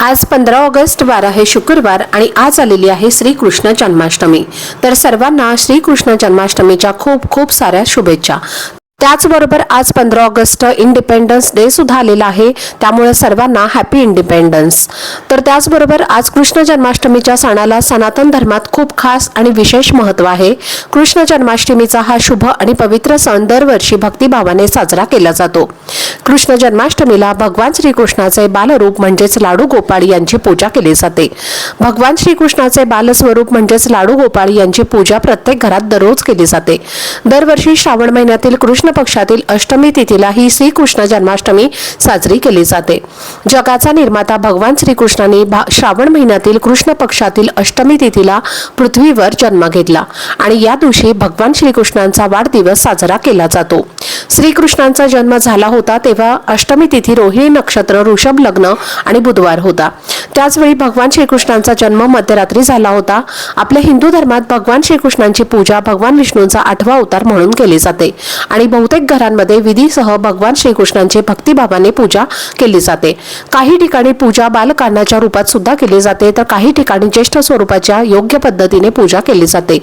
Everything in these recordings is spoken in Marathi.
आज पंधरा ऑगस्ट वार आहे शुक्रवार आणि आज आलेली आहे श्रीकृष्ण जन्माष्टमी. तर सर्वांना श्रीकृष्ण जन्माष्टमीच्या खूप खूप साऱ्या शुभेच्छा. त्याचबरोबर आज पंधरा ऑगस्ट इंडिपेंडन्स डे सुद्धा आलेला आहे. त्यामुळे सर्वांना हॅपी इंडिपेंडन्स तर त्याचबरोबर आज कृष्ण जन्माष्टमीच्या सणाला सनातन धर्मात खूप खास आणि विशेष महत्त्व आहे. कृष्ण जन्माष्टमीचा हा शुभ आणि पवित्र सण दरवर्षी भक्तिभावाने साजरा केला जातो. कृष्ण जन्माष्टमीला भगवान श्रीकृष्णाचे बालरूप म्हणजेच लाडू गोपाळ यांची पूजा केली जाते. भगवान श्रीकृष्णाचे बालस्वरूप म्हणजेच लाडू गोपाळ यांची पूजा प्रत्येक घरात दररोज केली जाते. दरवर्षी श्रावण महिन्यातील कृष्ण पक्षातील अष्टमी तिथीला ही श्रीकृष्ण जन्माष्टमी साजरी केली जाते. जगाचा निर्माता भगवान श्रीकृष्णाने भा- श्रावण महिन्यातील कृष्ण पक्षातील अष्टमी तिथीला पृथ्वीवर जन्म घेतला आणि या दिवशी भगवान श्रीकृष्णांचा वाढदिवस साजरा केला जातो. श्रीकृष्णांचा जन्म झाला होता ते तेव्हा अष्टमी तिथी रोहिणी नक्षत्र ऋषभ लग्न आणि बुधवार होता. त्याचवेळी भगवान श्रीकृष्णांचा जन्म मध्यरात्री झाला होता. आपल्या हिंदू धर्मात भगवान श्रीकृष्णांची पूजा भगवान विष्णूंचा आठवा अवतार म्हणून केली जाते आणि बहुतेक घरांमध्ये विधीसह भगवान श्रीकृष्णांची भक्तिभावाने पूजा केली जाते. काही ठिकाणी पूजा बालकांनाच्या रूपात सुद्धा केली जाते तर काही ठिकाणी ज्येष्ठ स्वरूपाच्या योग्य पद्धतीने पूजा केली जाते.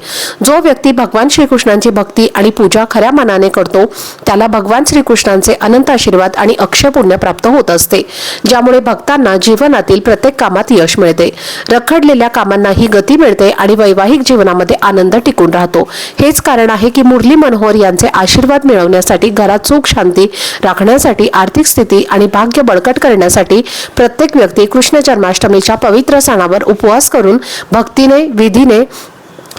जो व्यक्ती भगवान श्रीकृष्णांची भक्ती आणि पूजा खऱ्या मनाने करतो त्याला भगवान श्रीकृष्णांचे अनंत आशीर्वाद आणि अक्षय पुण्य प्राप्त होत असते ज्यामुळे भक्तांना जीवनातील प्रत्येक कामात यश मिळते. रखडलेल्या कामांनाही गती मिळते आणि वैवाहिक जीवनामध्ये आनंद टिकून राहतो. हेच कारण आहे की मुरली मनोहर यांचे आशीर्वाद मिळवण्यासाठी घरात सुख शांती राखण्यासाठी आर्थिक स्थिती आणि भाग्य बळकट करण्यासाठी प्रत्येक व्यक्ती कृष्ण जन्माष्टमीच्या पवित्र सणावर उपवास करून भक्तीने विधीने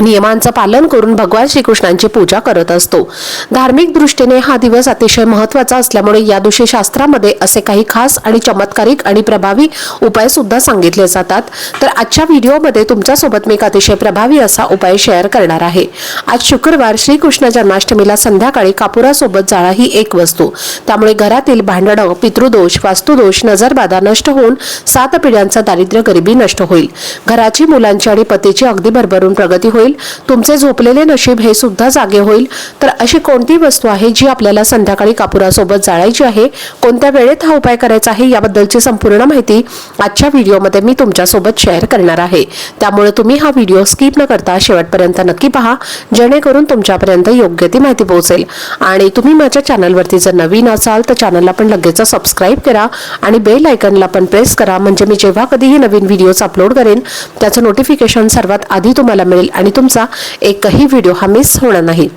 नियमांचं पालन करून भगवान श्रीकृष्णांची पूजा करत असतो. धार्मिक दृष्टीने हा दिवस अतिशय महत्त्वाचा असल्यामुळे या दिवशी शास्त्रामध्ये असे काही खास आणि चमत्कारिक आणि प्रभावी उपाय सुद्धा सांगितले जातात. तर आजच्या व्हिडिओमध्ये तुमच्यासोबत मी एक अतिशय प्रभावी असा उपाय शेअर करणार आहे. आज शुक्रवार श्रीकृष्ण जन्माष्टमीला संध्याकाळी कापुरासोबत जाळा ही एक वस्तू. त्यामुळे घरातील भांडणं पितृदोष वास्तुदोष नजरबाधा नष्ट होऊन सात पिढ्यांचा दारिद्र्य गरिबी नष्ट होईल. घराची मुलांची आणि पतीची अगदी भरभरून प्रगती होईल. तुमचे झोपलेले नशीब हे सुद्धा जागे होईल. तर अशी कोणती वस्तू आहे जी आपल्याला संध्याकाळी कापुरासोबत जाळायची आहे? कोणत्या वेळेत हा उपाय करायचा आहे? याबद्दलची संपूर्ण माहिती आजच्या व्हिडिओमध्ये मी तुमच्यासोबत शेअर करणार आहे. त्यामुळे तुम्ही हा व्हिडिओ स्किप न करता शेवटपर्यंत नक्की पहा जेणेकरून तुमच्यापर्यंत योग्य ती माहिती पोहोचेल. आणि तुम्ही माझ्या चॅनलवरती जर नवीन असाल तर चॅनलला पण लगेच सबस्क्राईब करा आणि बेल आयकनला पण प्रेस करा. म्हणजे मी जेव्हा कधीही नवीन व्हिडिओज अपलोड करेन त्याचं नोटिफिकेशन सर्वात आधी तुम्हाला मिळेल आणि तुमचा एकही व्हिडिओ हा मिस होणार नाही.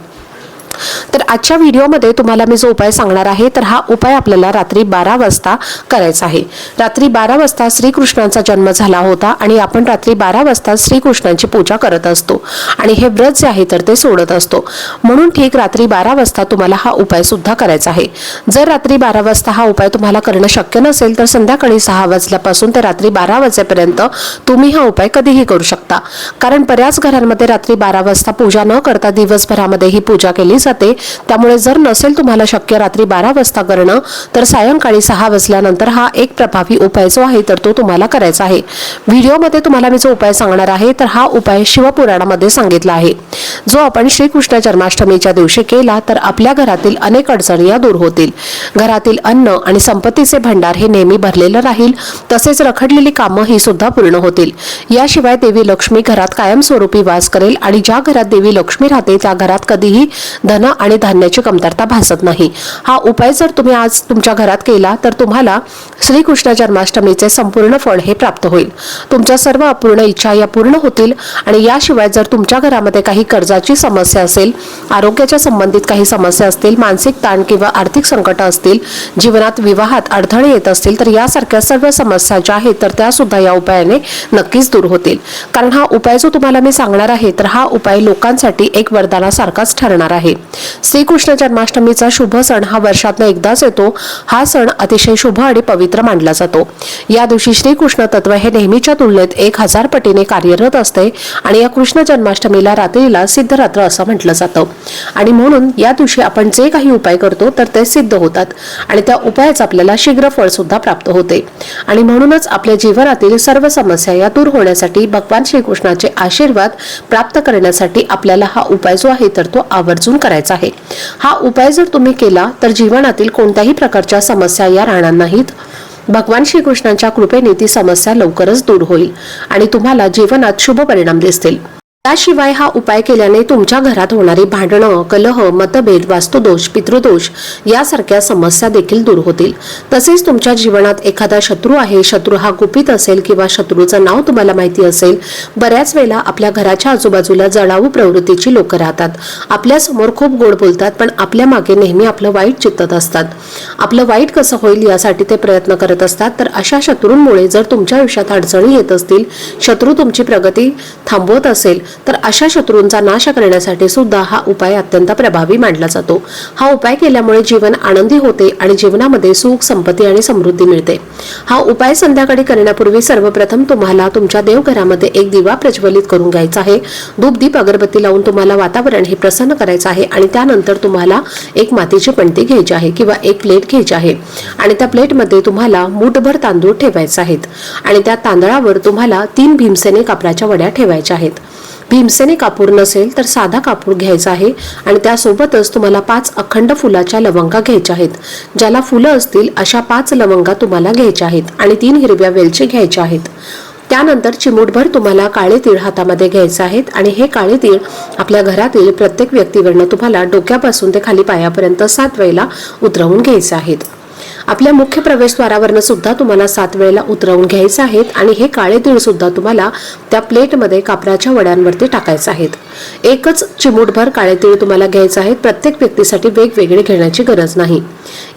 तर आजच्या व्हिडिओमध्ये तुम्हाला मी जो उपाय सांगणार आहे तर हा उपाय आपल्याला रात्री बारा वाजता करायचा आहे. रात्री बारा वाजता श्रीकृष्णांचा जन्म झाला होता आणि आपण रात्री बारा वाजता श्रीकृष्णांची पूजा करत असतो आणि हे व्रत जे आहे तर ते सोडत असतो. म्हणून ठीक रात्री बारा वाजता तुम्हाला हा उपाय सुद्धा करायचा आहे. जर रात्री बारा वाजता हा उपाय तुम्हाला करणं शक्य नसेल तर संध्याकाळी सहा वाजल्यापासून ते रात्री बारा वाजेपर्यंत तुम्ही हा उपाय कधीही करू शकता. कारण बऱ्याच घरांमध्ये रात्री बारा वाजता पूजा न करता दिवसभरामध्ये ही पूजा केली जाते त्यामुळे जर नसेल तुम्हाला शक्य रात्री बारा वाजता करणं तर सायंकाळी सहा वाजल्यानंतर हा एक प्रभावी उपाय जो आहे तर तो तुम्हाला करायचा आहे. व्हिडिओमध्ये तुम्हाला मी जो उपाय सांगणार आहे तर हा उपाय शिवपुराणामध्ये सांगितला आहे. जो आपण श्रीकृष्ण जन्माष्टमीच्या दिवशी केला तर आपल्या घरातील अनेक अडचणी या दूर होतील. घरातील अन्न आणि संपत्तीचे भंडार हे नेहमी भरलेलं राहील तसेच रखडलेली कामं ही सुद्धा पूर्ण होतील. याशिवाय देवी लक्ष्मी घरात कायमस्वरूपी वास करेल आणि ज्या घरात देवी लक्ष्मी राहते त्या घरात कधीही धन आणि धान्याची कमतरता भासत नाही. हा उपाय जर तुम्ही आज तुमच्या घरात केला तर तुम्हाला श्रीकृष्ण जन्माष्टमीचे संपूर्ण फळ हे प्राप्त होईल. तुमच्या सर्व अपूर्ण इच्छा या पूर्ण होतील आणि याशिवाय जर तुमच्या घरामध्ये काही कर्जाची समस्या असेल आरोग्याच्या संबंधित काही समस्या असतील मानसिक ताण किंवा आर्थिक संकट असतील जीवनात विवाहात अडथळे येत असतील तर यासारख्या सर्व समस्या ज्या आहेत तर त्या सुद्धा या उपायाने नक्कीच दूर होतील. कारण हा उपाय जो तुम्हाला मी सांगणार आहे तर हा उपाय लोकांसाठी एक वरदानासारखाच ठरणार आहे. श्रीकृष्ण जन्माष्टमीचा शुभ सण हा वर्षातनं एकदाच येतो. हा सण अतिशय शुभ आणि पवित्र मानला जातो. या दिवशी श्रीकृष्ण तत्व हे नेहमीच्या तुलनेत एक हजार पटीने कार्यरत असते आणि या कृष्ण जन्माष्टमीला रात्रीला सिद्धरात्र असं म्हटलं जातं. आणि म्हणून या दिवशी आपण जे काही उपाय करतो तर ते सिद्ध होतात आणि त्या उपायाचं आपल्याला शीघ्र फळ सुद्धा प्राप्त होते. आणि म्हणूनच आपल्या जीवनातील सर्व समस्या या दूर होण्यासाठी भगवान श्रीकृष्णाचे आशीर्वाद प्राप्त करण्यासाठी आपल्याला हा उपाय जो आहे तर तो आवर्जून करायचा आहे. हा उपाय जर तुम्ही केला तर जीवनातील कोणत्याही प्रकारच्या समस्या या राहणार नाहीत. भगवान श्रीकृष्णांच्या कृपेने ती समस्या लवकरच दूर होईल आणि तुम्हाला जीवनात शुभ परिणाम दिसतील. त्याशिवाय हा उपाय केल्याने तुमच्या घरात होणारी भांडणं कलह मतभेद वास्तुदोष पितृदोष यासारख्या समस्या देखील दूर होतील. तसेच तुमच्या जीवनात एखादा शत्रू आहे शत्रू हा गुपित असेल किंवा शत्रूचं नाव तुम्हाला माहिती असेल बऱ्याच वेळेला आपल्या घराच्या आजूबाजूला जळाऊ प्रवृत्तीची लोक राहतात. आपल्यासमोर खूप गोड बोलतात पण आपल्या मागे नेहमी आपलं वाईट चित्तत असतात. आपलं वाईट कसं होईल यासाठी ते प्रयत्न करत असतात तर अशा शत्रूंमुळे जर तुमच्या आयुष्यात अडचणी येत असतील शत्रू तुमची प्रगती थांबवत असेल तर अशा शत्रूंचा नाश करण्यासाठी सुद्धा हा उपाय अत्यंत प्रभावी मानला जातो. हा उपाय केल्यामुळे जीवन आनंदी होते आणि जीवनामध्ये सुख संपत्ती आणि समृद्धी मिळते. हा उपाय संध्याकाळी करण्यापूर्वी सर्वप्रथम तुम्हाला तुमच्या देवघरामध्ये एक दिवा प्रज्वलित करून घ्यायचा आहे. धूप दीप अगरबत्ती लावून तुम्हाला वातावरण हे प्रसन्न करायचं आहे आणि त्यानंतर तुम्हाला एक मातीची पणती घ्यायची आहे किंवा एक प्लेट घ्यायची आहे आणि त्या प्लेटमध्ये तुम्हाला मूठभर तांदूळ ठेवायचे आहेत आणि त्या तांदळावर तुम्हाला तीन भीमसेने कापडाच्या वड्या ठेवायच्या आहेत. भीमसेने कापूर नसेल तर साधा कापूर घ्यायचा आहे. आणि त्यासोबतच तुम्हाला पाच अखंड फुलाच्या लवंगा घ्यायच्या आहेत. ज्याला फुलं असतील अशा पाच लवंगा तुम्हाला घ्यायच्या आहेत आणि तीन हिरव्या वेलची घ्यायच्या आहेत. त्यानंतर चिमूटभर तुम्हाला काळे तीळ हातामध्ये घ्यायचे आहेत आणि हे काळे तीळ आपल्या घरातील प्रत्येक व्यक्तीवरनं तुम्हाला डोक्यापासून ते खाली पायापर्यंत सात वेळेला उतरवून घ्यायचे आहेत. आपल्या मुख्य प्रवेशद्वारावरनं सुद्धा तुम्हाला सात वेळेला उतरवून घ्यायचे आहेत आणि हे काळे तीळ सुद्धा तुम्हाला त्या प्लेटमध्ये कापराच्या वड्यांवरती टाकायचे आहेत. एकच चिमूटभर काळे तीळ तुम्हाला घ्यायचं आहेत प्रत्येक व्यक्तीसाठी वेगवेगळे घेण्याची गरज नाही.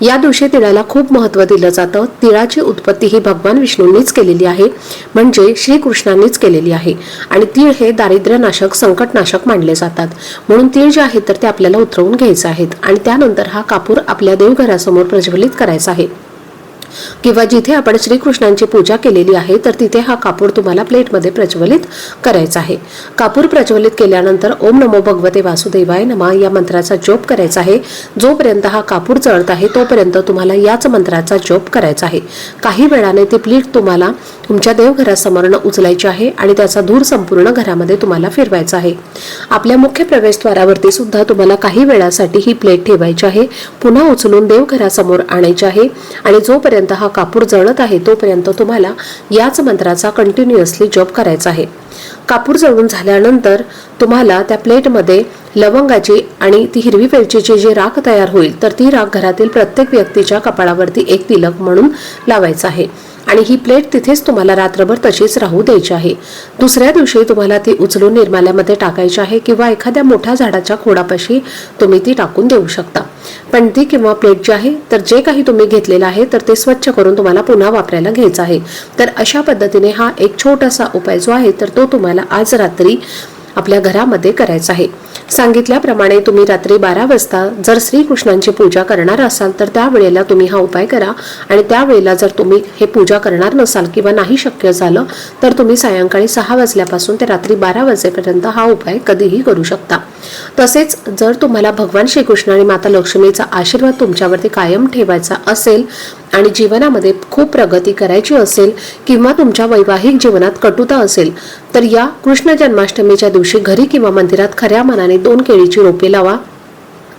या दिवशी तिळाला खूप महत्त्व दिलं जातं. तिळाची उत्पत्ती ही भगवान विष्णूंनीच केलेली आहे. म्हणजे श्रीकृष्णांनीच केलेली आहे. आणि तीळ हे दारिद्र्यनाशक संकटनाशक मानले जातात. म्हणून तीळ जे आहेत तर ते आपल्याला उतरवून घ्यायचे आहेत. आणि त्यानंतर हा कापूर आपल्या देवघरासमोर प्रज्वलित करायचा आहे. किंवा जिथे आपण श्रीकृष्णांची पूजा केलेली आहे तर तिथे हा कापूर तुम्हाला प्लेटमध्ये प्रज्वलित करायचा आहे. कापूर प्रज्वलित केल्यानंतर ओम नमो भगवते वासुदेवाय नमा या मंत्राचा जोप करायचा आहे. जोपर्यंत हा कापूर जळत आहे तोपर्यंत तुम्हाला याच मंत्राचा जोप करायचा आहे. काही वेळाने ती प्लेट तुम्हाला तुमच्या देवघरासमोरनं उचलायची आहे आणि त्याचा धूर संपूर्ण घरामध्ये तुम्हाला फिरवायचा आहे. आपल्या मुख्य प्रवेशद्वारावरती सुद्धा तुम्हाला काही वेळासाठी ही प्लेट ठेवायची आहे. पुन्हा उचलून देवघरासमोर आणायची आहे आणि जोपर्यंत हा कापूर जळत आहे तोपर्यंत तुम्हाला याच मंत्राचा कंटिन्युअसली जप करायचा आहे. कापूर जळून झाल्यानंतर तुम्हाला त्या प्लेटमध्ये लवंगाची आणि ती हिरवी वेलचीची जी राख तयार होईल तर ती राख घरातील प्रत्येक व्यक्तीच्या कपाळावरती एक तिलक म्हणून लावायचं आहे. आणि ही प्लेट तिथेच तुम्हाला रात्रभर तशीच राहू द्यायची आहे. दुसऱ्या दिवशी तुम्हाला ती उचलून निर्माल्यामध्ये टाकायची आहे किंवा एखाद्या मोठ्या झाडाच्या खोडापाशी तुम्ही ती टाकून देऊ शकता. पण ती किंवा प्लेट जी आहे तर जे काही तुम्ही घेतलेलं आहे तर ते स्वच्छ करून तुम्हाला पुन्हा वापरायला घ्यायचं आहे. तर अशा पद्धतीने हा एक छोटासा उपाय जो आहे तर तो तुम्हाला आज रात्री आपल्या घरामध्ये करायचा आहे. सांगितल्याप्रमाणे तुम्ही रात्री बारा वाजता जर श्रीकृष्णांची पूजा करणार असाल तर त्यावेळेला तुम्ही हा उपाय करा. आणि त्यावेळेला जर तुम्ही हे पूजा करणार नसाल किंवा नाही शक्य झालं तर तुम्ही सायंकाळी सहा वाजल्यापासून ते रात्री बारा वाजेपर्यंत हा उपाय कधीही करू शकता. तसेच जर तुम्हाला भगवान श्रीकृष्ण आणि माता लक्ष्मीचा आशीर्वाद तुमच्यावरती कायम ठेवायचा असेल आणि जीवनामध्ये खूप प्रगती करायची असेल किंवा तुमच्या वैवाहिक जीवनात कटुता असेल तर या कृष्ण जन्माष्टमीच्या दिवशी घरी किंवा मंदिरात खऱ्या मनाने दोन केळीची रोपे लावा.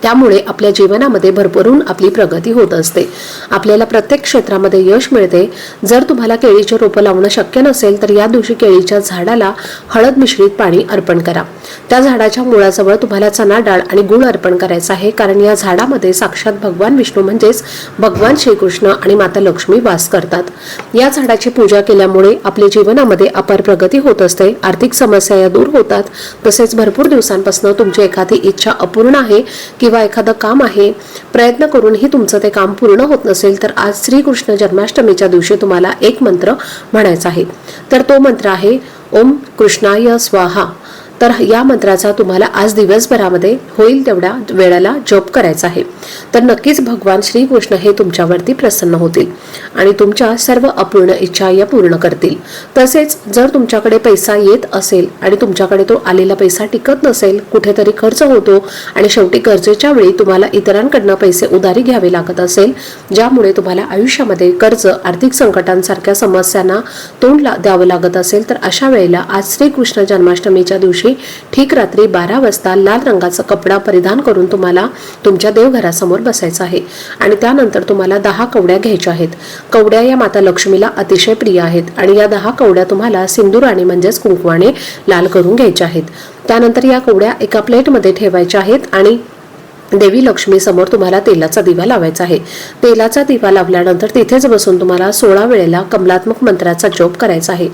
त्यामुळे आपल्या जीवनामध्ये भरभरून आपली प्रगती होत असते. आपल्याला प्रत्येक क्षेत्रामध्ये यश मिळते. जर तुम्हाला केळीचे रोपं लावणं शक्य नसेल तर या दिवशी केळीच्या झाडाला हळद मिश्रित पाणी अर्पण करा. त्या झाडाच्या मुळाजवळ तुम्हाला चना डाळ आणि गुळ अर्पण करायचा आहे. कारण या झाडामध्ये साक्षात भगवान विष्णू म्हणजेच भगवान श्रीकृष्ण आणि माता लक्ष्मी वास करतात. या झाडाची पूजा केल्यामुळे आपल्या जीवनामध्ये अपार प्रगती होत असते. आर्थिक समस्या या दूर होतात. तसेच भरपूर दिवसांपासून तुमची एखादी इच्छा अपूर्ण आहे किंवा एखादं काम आहे प्रयत्न करूनही तुमचं ते काम पूर्ण होत नसेल तर आज श्रीकृष्ण जन्माष्टमीच्या दिवशी तुम्हाला एक मंत्र म्हणायचा आहे. तर तो मंत्र आहे ओम कृष्णाय स्वाहा. तर या मंत्राचा तुम्हाला आज दिवसभरामध्ये होईल तेवढ्या वेळेला जप करायचा आहे. तर नक्कीच भगवान श्रीकृष्ण हे तुमच्यावरती प्रसन्न होतील आणि तुमच्या सर्व अपूर्ण इच्छा या पूर्ण करतील. तसेच जर तुमच्याकडे पैसा येत असेल आणि तुमच्याकडे तो आलेला पैसा टिकत नसेल कुठेतरी खर्च होतो आणि शेवटी गरजेच्या वेळी तुम्हाला इतरांकडनं पैसे उधारी घ्यावे लागत असेल ज्यामुळे तुम्हाला आयुष्यामध्ये कर्ज आर्थिक संकटांसारख्या समस्यांना तोंड द्यावं लागत असेल तर अशा वेळेला आज श्रीकृष्ण जन्माष्टमीच्या दिवशी दिवशी ठीक रात्री बारा वाजता लाल रंगाचा कपडा परिधान करून तुम्हाला तुमच्या देवघरासमोर बसायचं आहे. आणि त्यानंतर तुम्हाला दहा कवड्या घ्यायच्या आहेत. कवड्या या माता लक्ष्मीला अतिशय प्रिय आहेत. आणि या दहा कवड्या तुम्हाला सिंदूराने म्हणजेच कुंकवाने लाल करून घ्यायच्या आहेत. त्यानंतर या कवड्या एका प्लेटमध्ये ठेवायच्या आहेत आणि देवी लक्ष्मी समोर तुम्हाला तेलाचा दिवा लावायचा आहे. तेलाचा दिवा लावल्यानंतर तिथेच बसून तुम्हाला सोळा वेळेला कमलात्मक मंत्राचा जप करायचा आहे.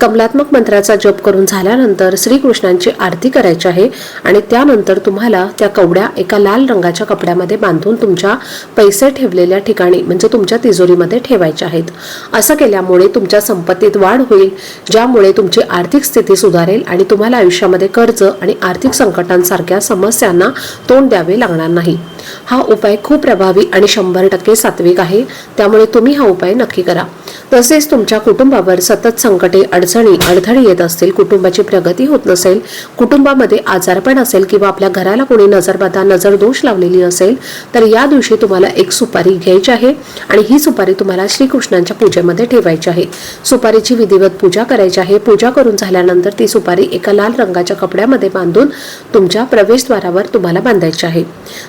कमलात्मक मंत्राचा जप करून झाल्यानंतर श्रीकृष्णांची आरती करायची आहे आणि त्यानंतर तुम्हाला त्या कवड्या एका लाल रंगाच्या कपड्यामध्ये बांधून तुमच्या पैसे ठेवलेल्या ठिकाणी म्हणजे तुमच्या तिजोरीमध्ये ठेवायच्या आहेत. असं केल्यामुळे तुमच्या संपत्तीत वाढ होईल ज्यामुळे तुमची आर्थिक स्थिती सुधारेल आणि तुम्हाला आयुष्यामध्ये कर्ज आणि आर्थिक संकटांसारख्या समस्यांना तोंड द्यावे लागणार नाही. हा उपाय खूप प्रभावी आणि शंभर टक्के सात्विक आहे. त्यामुळे तुम्ही हा उपाय नक्की करा. तसेच तुमच्या कुटुंबावर सतत संकटे अडचणी अडथळे येत असतील कुटुंबाची प्रगती होत नसेल कुटुंबामध्ये आजारपण असेल किंवा आपल्या घराला कोणी नजरबाधा नजर दोष लावलेली असेल तर या दिवशी तुम्हाला एक सुपारी घ्यायची आहे आणि ही सुपारी तुम्हाला श्रीकृष्णांच्या पूजेमध्ये ठेवायची आहे. सुपारीची विधिवत पूजा करायची आहे. पूजा करून झाल्यानंतर ती सुपारी एका लाल रंगाच्या कपड्यामध्ये बांधून तुमच्या प्रवेशद्वारावर तुम्हाला बांधायची आहे.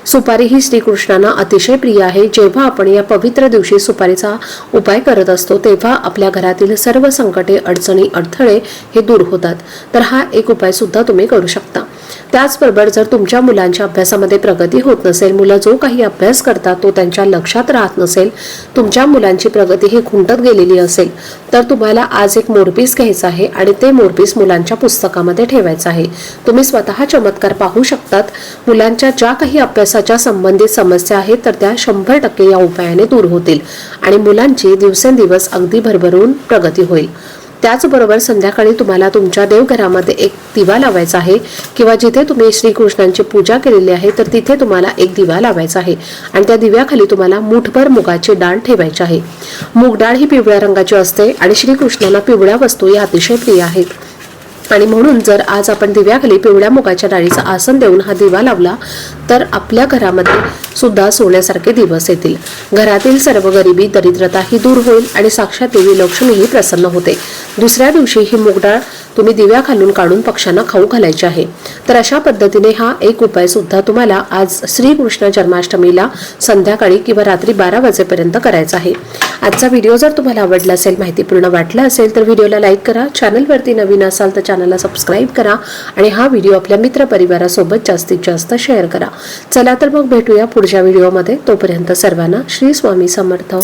सुपारी ही श्रीकृष्णांना अतिशय प्रिय आहे. जेव्हा आपण या पवित्र दिवशी सुपारीचा उपाय करत असतो तेव्हा आपल्या घरातील सर्व संकटे अडचणी अडथळे हे दूर होतात. तर हा एक उपाय सुद्धा तुम्ही करू शकता. त्याचबरोबर जर तुमच्या मुलांच्या अभ्यासामध्ये प्रगती होत नसेल मुलं जो काही अभ्यास करतात तो त्यांच्या लक्षात राहत नसेल तुमच्या मुलांची प्रगती ही खुंटत गेलेली असेल तर तुम्हाला आज एक मोरपीस घ्यायचा आहे आणि ते मोरपीस मुलांच्या पुस्तकामध्ये ठेवायचं आहे. तुम्ही स्वतः चमत्कार पाहू शकतात मुलांच्या ज्या काही अभ्यासाच्या संबंधित समस्या आहेत तर त्या शंभर टक्के या उपायाने दूर होतील आणि मुलांची दिवसेंदिवस अगदी भरभरून प्रगती होईल. त्याचबरोबर संध्याकाळी तुम्हाला तुमच्या देवघरामध्ये एक दिवा लावायचा आहे किंवा जिथे तुम्ही श्रीकृष्णांची पूजा केलेली आहे तर तिथे तुम्हाला एक दिवा लावायचा आहे. आणि त्या दिव्याखाली तुम्हाला मुठभर मुगाची डाळ ठेवायची आहे. मूग डाळ ही पिवळ्या रंगाची असते आणि श्रीकृष्णाला पिवळ्या वस्तू या अतिशय प्रिय आहेत. आणि म्हणून जर आज आपण दिव्याखाली पिवळ्या मुगाच्या डाळीचं आसन देऊन हा दिवा लावला तर आपल्या घरामध्ये सुद्धा सोन्यासारखे दिवस येतील. घरातील सर्व गरिबी दरिद्रता ही दूर होईल आणि साक्षात देवी लक्ष्मी ही प्रसन्न होते. दुसऱ्या दिवशी ही मुगडाळ तुम्ही दिव्या खालून काढून पक्ष्यांना खाऊ घालायचे आहे. तर अशा पद्धतीने हा एक उपाय सुद्धा तुम्हाला आज श्रीकृष्ण जन्माष्टमीला संध्याकाळी किंवा रात्री बारा वाजेपर्यंत करायचा आहे. आजचा व्हिडिओ जर तुम्हाला आवडला असेल माहितीपूर्ण वाटला असेल तर व्हिडिओला लाईक करा चॅनलवरती नवीन असाल तर चॅनलला सबस्क्राईब करा आणि हा व्हिडिओ आपल्या मित्रपरिवारासोबत जास्तीत जास्त शेअर करा. चला तर मग भेटूया पुढच्या व्हिडिओमध्ये. तोपर्यंत सर्वांना श्री स्वामी समर्थ.